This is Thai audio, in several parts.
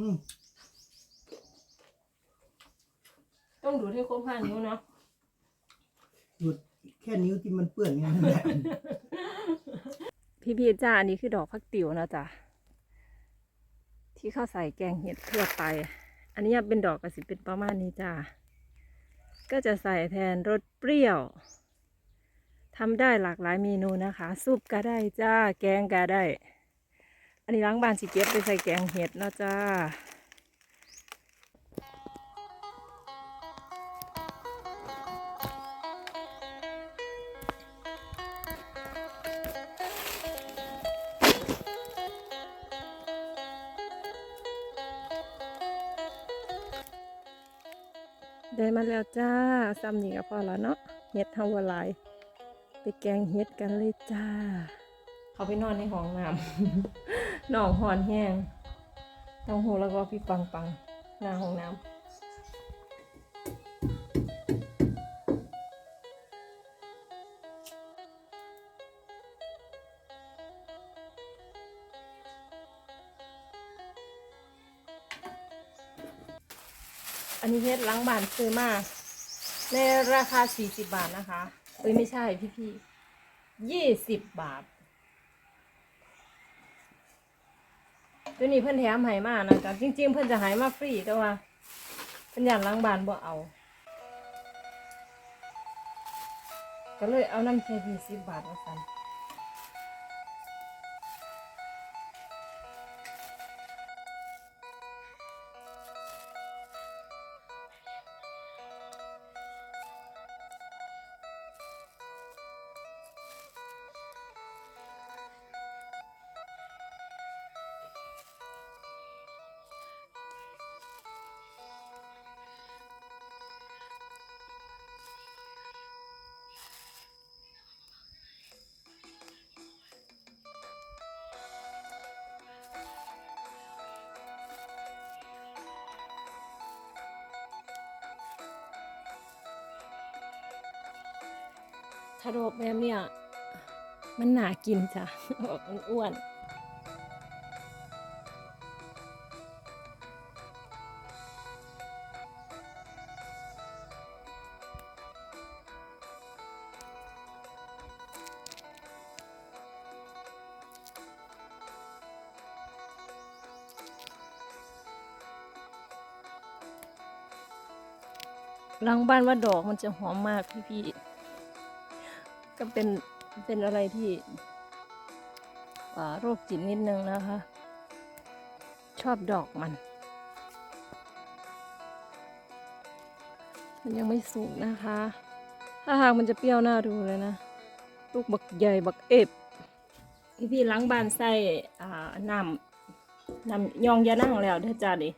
อืมต้องดูที่ครบห้านิ้วเนาะหยุดแค่นิ้วที่มันเปื้อนงั้นแหละ พี่ๆจ้าอันนี้คือดอกพักติ๋วนะจ๊ะที่เข้าใส่แกงเห็ดทั่วไป อันนี้เป็นดอกกระสิเป็นประมาณนี้จ้าก็จะใส่แทนรสเปรี้ยวทำได้หลากหลายเมนูนะคะซุปก็ได้จ้า แกงก็ได้ อันนี้ล้างบานสิเก็บไปใส่แกงเห็ดนะจ้าได้มาแล้วจ้าซ้ำนี่ก็พอแล้วเนาะเห็ดเฮาวลายไปแกงเห็ดกันเลยจ้า เขาไปนอนในห้องน้ำ หนองหอนแห้งต้องหูแล้วก็พี่ปังปังหน้าห้องน้ำอันนี้เฮ็ดล้างบ้านซื้อมาในราคา 40 บาทนะคะ เอ้ยไม่ใช่พี่พี่ยี่สิบบาท ตัวนี้เพื่อนแถมให้มานะจ๊ะจริง ๆ เพื่อนจะให้มาฟรีแต่ว่าเพิ่นอยากล้างบานบ่เอา ก็เลยเอาน้ำเชดีสิบบาทมาสั่น ถ้าโรบแบบเนี้ยมันหนากินจ้ะออกอ้วนหลังบ้านว่าดอกมันจะหอมมากพี่ๆ ก็เป็นเป็นอะไรที่โรคจิตนิดนึงนะคะ ชอบดอกมัน มันยังไม่สุกนะคะ ถ้าหากมันจะเปรี้ยวน่าดูเลยนะ ลูกบักใหญ่บักเอฟพี่พี่ล้างบานใส่อ่าน้ำน้ำยองยานั่งแล้วเด้อจ้าดิ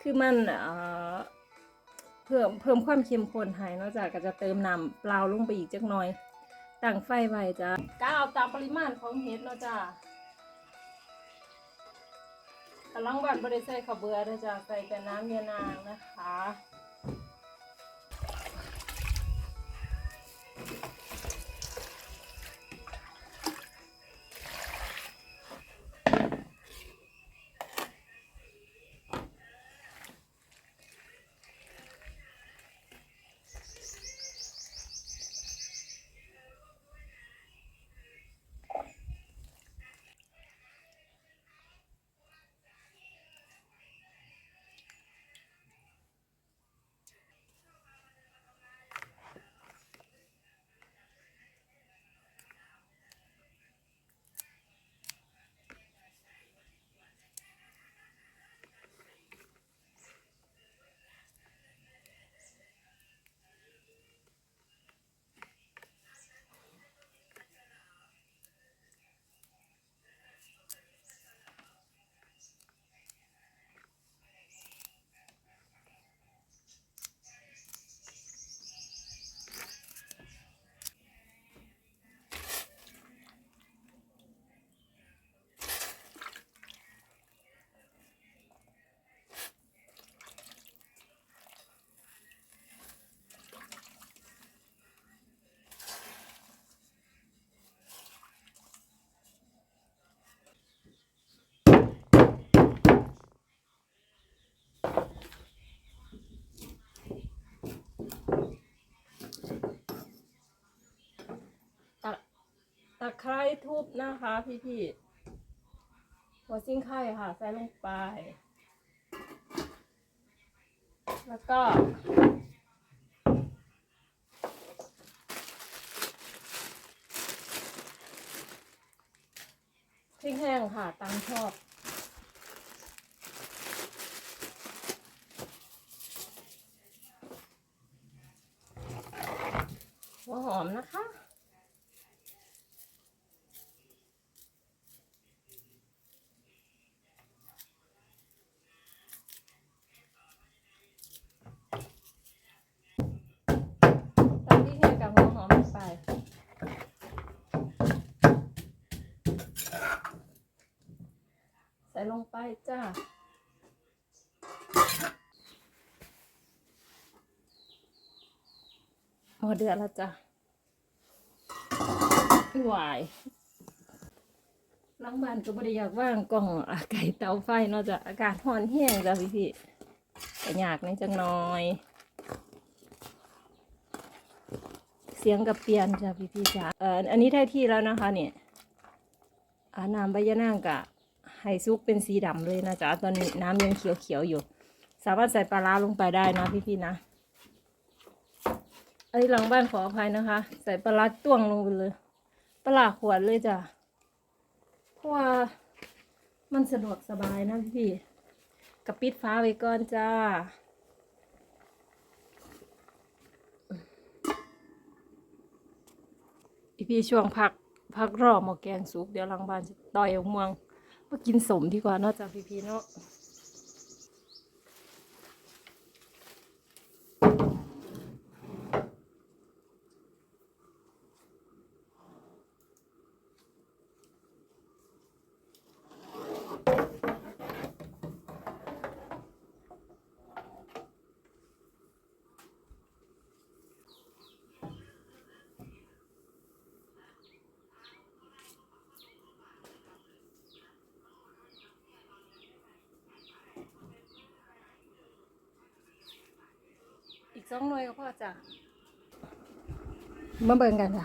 คือมันอ่าเพิ่มเพิ่มความเข้มข้นให้นอกจากก็จะเติมน้ำเปล่าลงไปอีกจักหน่อย ตั้งไฟไว้จ้ะกาเอาตามปริมาณของเห็ดเนาะจ้ะกำลังบัดบริใส่ข้าวเบื่อเด้อจ้ะใส่แต่น้ำเยนางนะคะ อ ตะไคร้ทุบนะคะพี่พี่หัวซิ่งไข่ค่ะ ใส่ลงไป แล้วก็ พริกแห้งค่ะตามชอบหัวหอมนะคะ ตามที่แห้งกับหัวหอมลงไป ใส่ลงไป จ้าหมดเดือดแล้วจ้ะหวายล้างบ้านก็บริยากว่างกล่องอไก่เตาไฟเนาะจ้ะอากาศร้อนแห้งจ้ะพี่พี่ๆแต่อยากในจังน้อย เสียงกับเปลี่ยนจ้ะพี่พี่ๆจ้ะเอ่ออันนี้ได้ที่แล้วนะคะเนี่ยอาน้ำใบยะนางกะ ไฮซุกเป็นสีดำเลยนะจ๊ะตอนนี้น้ำยังเขียวๆอยู่ สามารถใส่ปลาร้าลงไปได้นะพี่ๆนะไอ้หลังบ้านขออภัยนะคะ ใส่ปลาร้าต้วงลงไปเลย ปลาร้าขวดเลยจ้ะเพราะว่ามันสะดวกสบายนะพี่กับปิดฟ้าไว้ก่อนจ้าพี่ช่วงพักพักรอหมอแกงสุกเดี๋ยวหลังบ้านจะต่อยออกเมือง มากินสมดีกว่าเนาะจาพี่พี่ๆเนาะ สองหน่วยก็พอจ้ะมาเบิ่งกันจ้ะ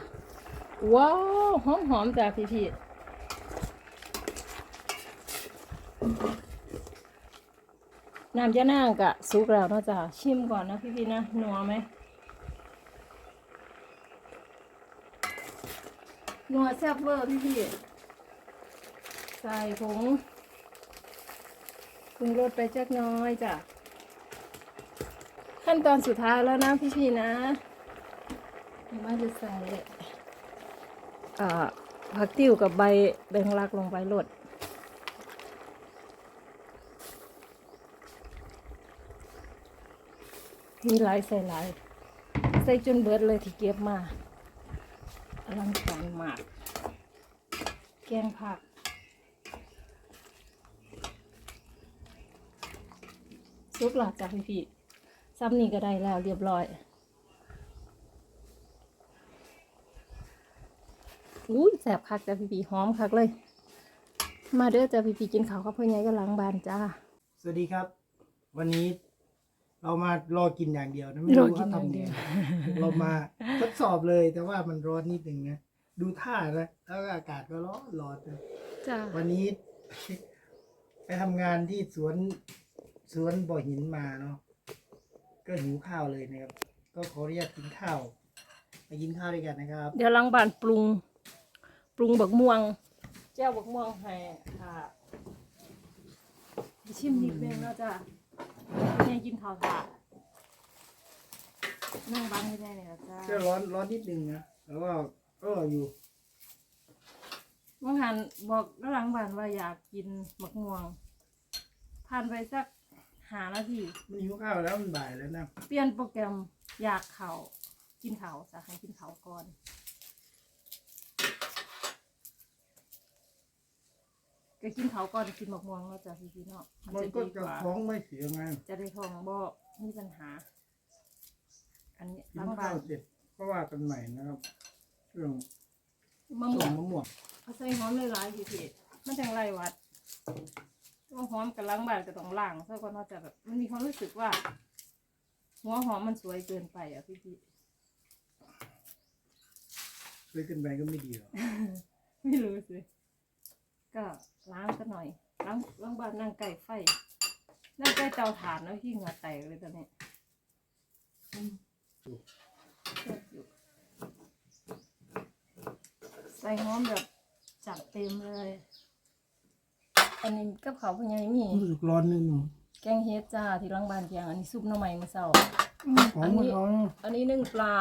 ว้าวหอมหอมๆจ้ะพี่พี่น้ำยะนางกะสุกแล้วเนาะจ้ะชิมก่อนนะพี่พี่ๆนะนัวไหมนัวแซ่บเวอร์พี่พี่ๆใส่ผงปรุงรสไปจักหน้อยจ้ะ ขั้นตอนสุดท้ายแล้วนะพี่พี่ๆนะมาจะใส่เอ่อผักติ้วกับใบแบงลักลงไปลดมีหลายใส่หลาย ใส่จนเบิดเลยที่เก็บมาอลังการมาก แกงผักซุปหลักจากพี่พี่ ซ้ำนี่ก็ได้แล้วเรียบร้อยอุ้ยแสบคักจ้ะพี่พีหอมคักเลย มาเด้อจ้ะพี่พีกินข้าวกับเพื่อนยายก็ล้างบานจ้า สวัสดีครับ วันนี้เรามารอกินอย่างเดียวนะไม่รอรู้กินว่าอย่างทำเดีไงยวเรามาทดสอบเลยแต่ว่ามันร้อนนิดหนึ่งนะดูท่านะแล้วก็อากาศก็ร้อนร้อนนะจ้าวันนี้ ไปทำงานที่สวนสวนบ่อหินมาเนาะ ก็หิวข้าวเลยนะครับ ก็ขออนุญาตกินข้าวไปกินข้าวด้วยกันนะครับ เดี๋ยวล้างบานปรุง ปรุงบักม่วง แจ้วบักม่วงให้ค่ะชิมนิดนึงแล้วจ้าเพื่อนยายกินข้าวถ่านั่งบังไม่ได้เลยนะจ้าก็ร้อนร้อนนิดนึงนะแล้วก็ก็อยู่เมื่อหันบอกก็ล้างบานว่าอยากกินบักม่วงผ่านไปสัก หานาทีมันหิวข้าวแล้วมันบ่ายแล้วนะเปลี่ยนโปรแกรมอยากเขากินเขาสะให้กินเขาก่อน ก็กินเขาก่อนกินหมกม่วงแล้วจ้ะพี่พี่ๆเนาะมันมันจะก็ดีจะกว่าท้องไม่เสียไงจะได้ท้องบ่มีปัญหา อันนี้กินล้างบาข้าวนเสร็จก็ว่ากันใหม่นะครับ เรื่องมะส่ม่วงงมะม่วงเขาใส่หอมหลายๆพี่พี่ๆมันจังไรวัด ว่าหอมกับล้างบานก็ต้องล้างเพราะว่าน่าจะแบบ มันมีความรู้สึกว่า หัวหอมมันสวยเกินไปอะพี่พี่สซื้อขึ้นไปก็ไม่ดีหรอก ไม่รู้สิก็ล้างกันหน่อยล้างล้างบ้านนั่งใกล้ไฟ นั่งใกล้เตาถ่านแล้วที่เหงื่อแตกเลยตอนนี้อืมแซ่บอยู่ใส่หอมแบบจัดเต็มเลย อันนี้กับเขาวเป็นไงมีรู้สึกร้อนนิดนึงแกงเฮ็ดจ้าที่ล้างบ้านแกงอันนี้ซุปหน่อไม้มื้อเช้า หอมมันร้อนอันนี้นึ่งปลา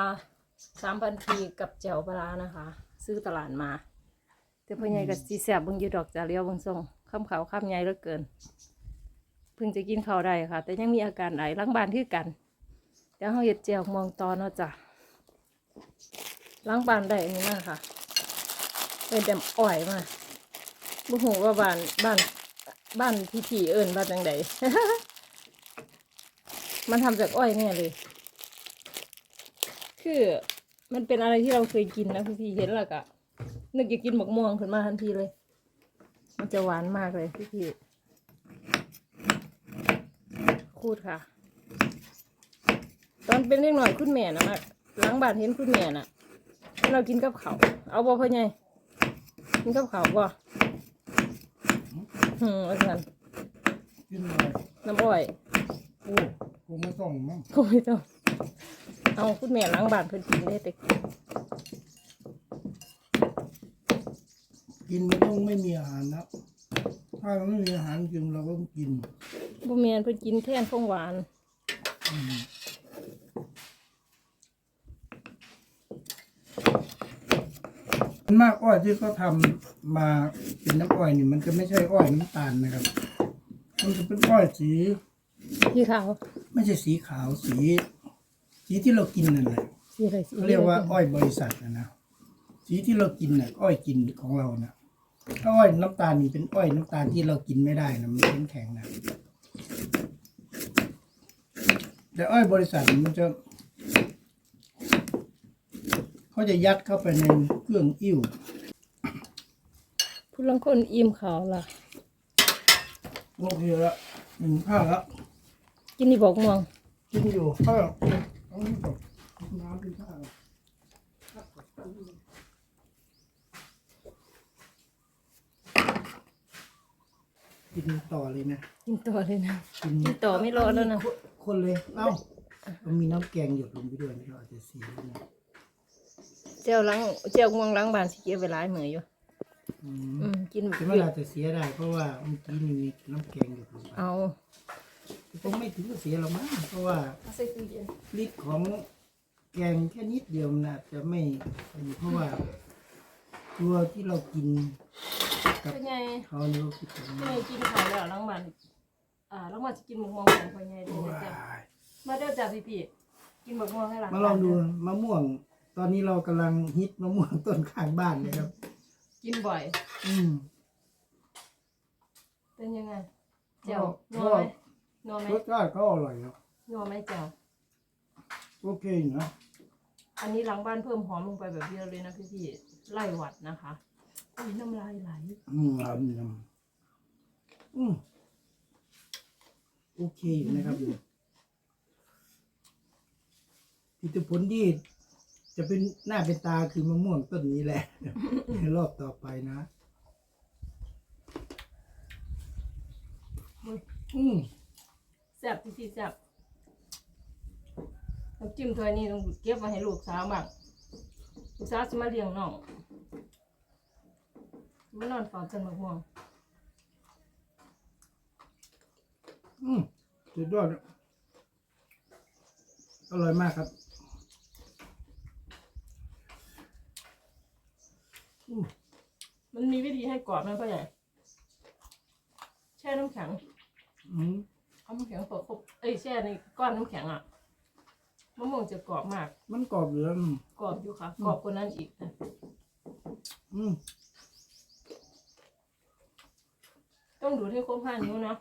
สามพันทีกับแจ่วปลาร้านะคะ ซื้อตลาดมา แต่พ่อใหญ่กับสีแสบเบิ่งอยู่ดอกจ่าเลี้ยวเบิ่งทรงข้ามขาวข้ามใหญ่เหลือเกิน เพิ่งจะกินข้าวได้ค่ะ แต่ยังมีอาการไอล้างบานคือกันเดี๋ยวเฮาเฮ็ดแจ่วมองตอนเนาะจ้ะล้างบานได้อันนี้มากค่ะเป็นแดมอ่อยมา บ่ฮู้ว่าบ้านบ้านบ้านที่พี่เอิ้นว่าจังใดมันทำจากอ้อยแน่เลย คือมันเป็นอะไรที่เราเคยกินนะพี่พี่เห็นแล้วก็นึกอยากกินหมกม่วงขึ้นมาทันทีเลย มันจะหวานมากเลยพี่พี่คูดค่ะ ตอนเป็นเล็กหน่อยคุณแม่นะหล้างบ้านเห็นคุณแม่น่ะให้เรากินกับเขาวเอาบ่พ่อใหญ่กินกับเขาวบ่ อืมอาจารย์กินอะไรน้ำอ้อยโอ้คงไม่ต้องมั้งโอ้ยต้องเอาคุณแม่ล้างบ้านเพิ่นกินได้แต่กินมันต้องไม่มีอาหารนะถ้าเราไม่มีอาหารกินเราก็ต้องกินบ่แม่นเพิ่นกินแทนของหวานมั นมากอ้อยที่เขาทำมาเป็นน้ำอ้อยนี่มันจะไม่ใช่อ้อยน้ำตาลนะครับ มันจะเป็นอ้อยสีพี่ขาว ไม่ใช่สีขาวสี สีที่เรากินนั่นแหละสีอะไรสีเขาเรียกว่าอ้อยบริษัทนะนะสีที่เรากินน่ะอ้อยกินของเรานะถ้าอ้อยน้ำตาลนี่เป็นอ้อยน้ำตาลที่เรากินไม่ได้นะมันเป็นแข็งนะแต่อ้อยบริษัทนี่มันจะ เขาจะยัดเข้าไปในเครื่องอิ่วผู้ลังคนอิ่มขาวล่ะโอเคละหนึ่งข้าวละกินนี่บอกม่วงกินอยู่ข้าวเอานี่ก่อนน้ำเป็นข้าวกินต่อเลยนะกินต่อเลยนะกินกินต่อไม่รอแล้วนะคนเลยเอ้ามันมีน้ำแกงหยดลงไปด้วยนะเราอาจจะเสียนะ เจ้าล้างเจ้าม่วงล้างบานสิเก็บไว้หลายมื้ออยู่ อือืมมกินแต่ว่าเราจะเสียได้เพราะว่าเมื่อกี้นี่มีน้ำแกงหยดลงไปเอาคงไม่ถึงกับเสียหรอกมั้งเพราะว่าเอาใส่ตู้เย็นฤทธิ์ของแกงแค่นิดเดียวนะจะไม่เพราะว่าตัวที่เรากินกับพ่อใหญ่เขานี่ก็คือของพ่อใหญ่กินข้าวแล้วล้างบานอ่าล้างบานสิกินหมกม่วงของพ่อใหญ่เด้อว้าจ้ะมาเด้อจ้ะพี่ๆกินหมกม่วงให้หลานมาลองดูมะม่วง ตอนนี้เรากำลังฮิตมะม่วงต้นข้างบ้านเลยครับ กินบ่อย อืมเป็นยังไงเจ้าก็นัวไหมนัวไหมรสชาติเขาอร่อยครับนัวไหมเจ้าโอเคอยู่นะ อันนี้หลังบ้านเพิ่มหอมลงไปแบบเดียวเลยนะพี่พี่ๆไล่หวัดนะคะอุ้ยน้ำลายไหลอืมครับอืมอืมโอเคอยู่นะครับพิจผลที่ จะเป็นหน้าเป็นตาคือมะม่วงต้นนี้แหละ ในรอบต่อไปนะอืมแซ่บพี่พี่ๆแซ่บน้ำจิ้มถ้วยนี้ต้องเก็บไว้ให้ลูกสาวบ้างลูกสาวจะมาเลี้ยงน้องมานอนเฝ้าจนมะม่วงอืมสุดยอดอร่อยมากครับ มมันมีวิธีให้กรอบไหมพ่อใหญ่ แช่น้ำแข็งอืมเอาน้ำแข็งตกเอ้ยแช่ในก้อนน้ำแข็งอะมะม่วงจะกรอบมาก มันกรอบเหลืองกรอบอยู่ค่ะ กรอบกว่านั้นอีกนะอืมต้องดูดให้ครบห้านิ้วนะ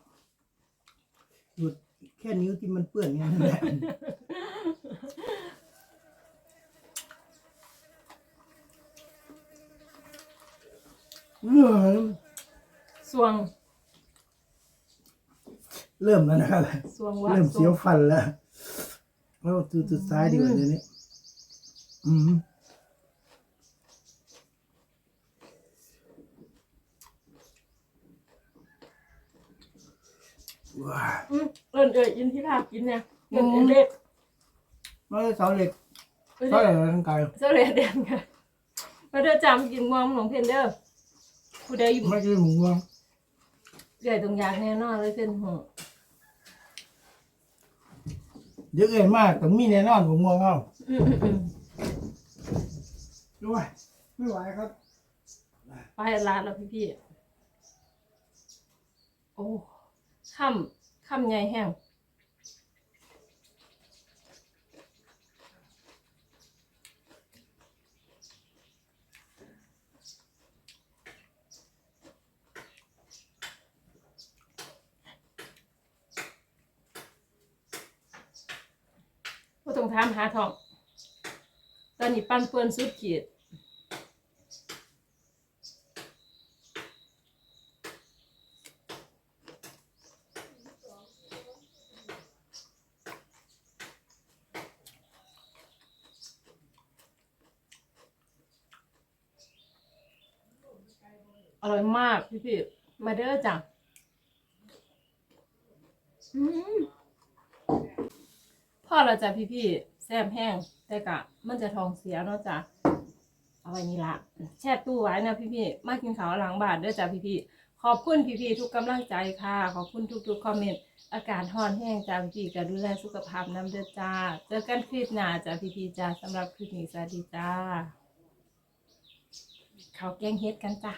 หยุดแค่นิ้วที่มันเปื้อนแค่นั้นแหละ เริ่มสวงเริ่มแล้วนะครับ สวงวัดเริ่มเสียวฟันแล้วเราจุดสุดซ้ายดีกว่าเดี๋ยวนี้ อืมว้าอเอิเอิญยินที่ลากินเนี่ยเอินเด็กไม่ใช่เสาเหล็กเสาเหล็กร่างกายเสาเหล็กเด่นค่ะมาเด้อจามกินงวมของเพนเด้อ ผู้ใดอยู่ไม่ใช่หมูงวงใหญ่ตรงยากแน่นอนเลยเส้นหัวเยอะเกินมากแต่มีแน่นอนหมูงวงเอาอืมอืมอืมด้วยไม่ไหวครับ ไปลาดแล้วพี่พี่ๆโอ้ค่ำค่ำใหญ่แห้ง ต้องถามหาทอง ตอนนี้ปั้นเปื้อนสุดขีดอร่อยมากพี่พี่มาเด้อจ้ะอืม พ่อเราจะพี่พี่ๆแซ่บแห้งแต่กะมันจะท้องเสียเนาะจ้ะเอาไว้นี่ละแช่ตู้ไว้นะพี่พี่ๆมากินข้าวหลังบาทด้อจ้ะพี่พี่ๆขอบคุณพี่พี่ๆทุกกำลังใจค่ะ ขอบคุณทุกๆคอมเมนต์อากาศร้อนแห้งจ้ะพี่พี่ๆก็ดูแลสุขภาพน้ำเด้อจ้า เจอกันคลิปหน้าจ้ะพี่พี่ๆจ้าสำหรับคลิปนี้สวัสดีจ้าข้าวแกงเฮ็ดกันจ้ะ